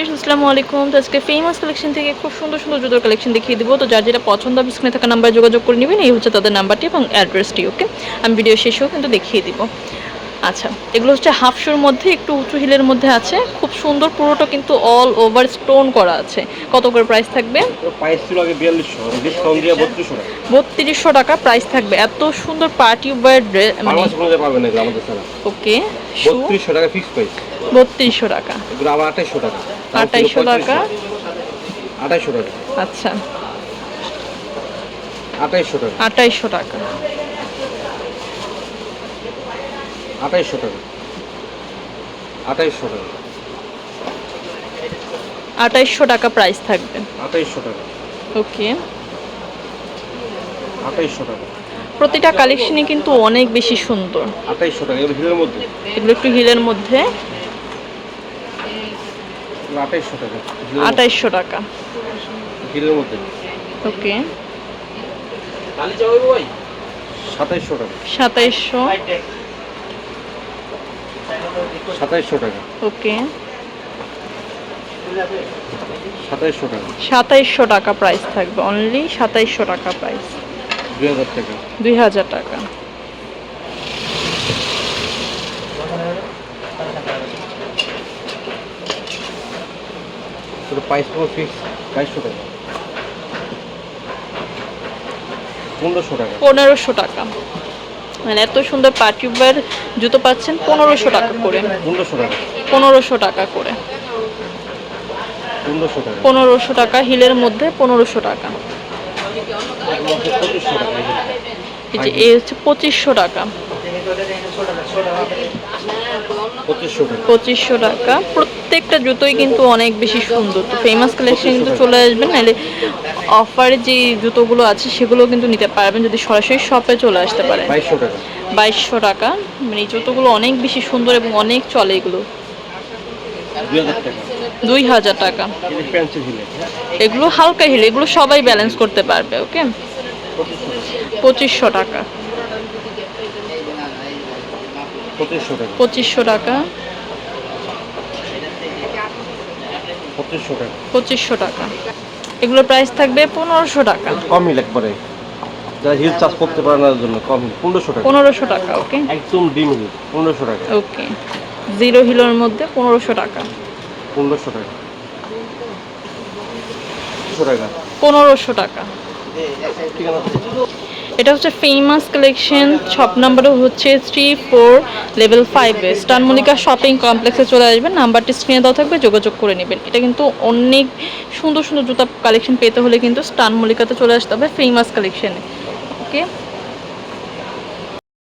Viewers আসসালামু আলাইকুম। তো আজকে ফেমাস কালেকশন থেকে খুব সুন্দর সুন্দর জুতোর কালেকশন দেখিয়ে দিব। তো যার যেটা পছন্দ হবে স্ক্রিনে থাকা নাম্বার যোগাযোগ করে নেবেন। এই হচ্ছে তাদের নাম্বারটি এবং অ্যাড্রেসটি ওকে আমি ভিডিও শেষেও কিন্তু দেখিয়ে দিব। আচ্ছা এগুলো হচ্ছে হাফ শোর মধ্যে একটু উঁচু হিলের মধ্যে আছে। খুব সুন্দর পুরোটা কিন্তু অল ওভার স্টোন করা আছে। কত করে প্রাইস থাকবে? বত্রিশশো টাকা। প্রাইস থাকবে। এত সুন্দর পার্টি ওয়ার ড্রেস মানে ওকে বত্রিশশো টাকা ফিক্স প্রাইস বত্রিশশো টাকা। আবার আঠাইশশো টাকা। 2800 টাকা। 3500 টাকা। আচ্ছা। আঠাইশশো টাকা। আঠাইশশো টাকা। আঠাইশশো টাকা। আঠাইশশো টাকা। আঠাইশশো টাকা প্রাইস থাকবে। আঠাইশশো টাকা। ওকে আঠাইশশো টাকা। প্রতিটা কালেকশনই কিন্তু অনেক বেশি সুন্দর। আঠাইশশো টাকা। এগুলো হিলের মধ্যে? এগুলো একটু হিলের মধ্যে। আঠাইশশো টাকা। আঠাইশশো টাকা। হিলের মধ্যে। ওকে। সাতাইশশো টাকা। সাতাইশশো। সাতাইশশো টাকা। ওকে। সাতাইশশো টাকা। সাতাইশশো টাকা প্রাইস থাকবে অনলি সাতাইশশো টাকা প্রাইস দুই হাজার টাকা। দুই হাজার টাকা। তোর প্রাইস পুরো ফিক্স বাইশশো টাকা। পনেরোশো টাকা। পনেরোশো টাকা। মানে এত সুন্দর ওয়্যার জুতো পাচ্ছেন পনেরোশো টাকা করে। পনেরোশো টাকা। পনেরোশো টাকা করে। পনেরোশো টাকা। হিলের মধ্যে পনেরোশো টাকা। এই যে এ হচ্ছে পঁচিশশো টাকা। পঁচিশশো টাকা। প্রত্যেকটা জুতোই কিন্তু অনেক বেশি সুন্দর। তো ফেমাস কালেকশন কিন্তু চলে আসবেন নাহলে অফারে যে জুতোগুলো আছে সেগুলো কিন্তু নিতে পারবেন যদি সরাসরি শপে চলে আসতে পারেন। বাইশশো টাকা। মানে এই জুতোগুলো অনেক বেশি সুন্দর এবং অনেক চলে এগুলো। দুই হাজার টাকা। এগুলো হালকা হিল এগুলো সবাই ব্যালেন্স করতে পারবে ওকে পঁচিশশো টাকা। পঁচিশশো টাকা। পঁচিশশো টাকা। পঁচিশশো টাকা। এগুলোর প্রাইস থাকবে পনেরোশো টাকা। কম হিল একবারে যারা হিল চার্জ করতে পারে না জন্য কম। পনেরোশো টাকা। পনেরোশো টাকা ওকে? একদম ডিম হিল পনেরোশো টাকা। ওকে। জিরো হিলোর মধ্যে পনেরোশো টাকা। পনেরোশো টাকা। পনেরোশো টাকা। পনেরোশো টাকা। ঠিক আছে এটা হচ্ছে ফেমাস কালেকশন শপ নাম্বারও হচ্ছে থ্রি ফোর লেভেল ফাইভে স্টানমনিকা শপিং কমপ্লেক্সে চলে আসবেন। নাম্বারটি স্ক্রিনে দেওয়া থাকবে, যোগাযোগ করে নেবেন। এটা কিন্তু অনেক সুন্দর সুন্দর জুতা কালেকশন পেতে হলে কিন্তু স্টানমলিকাতে চলে আসতে হবে ফেমাস কালেকশনে ওকে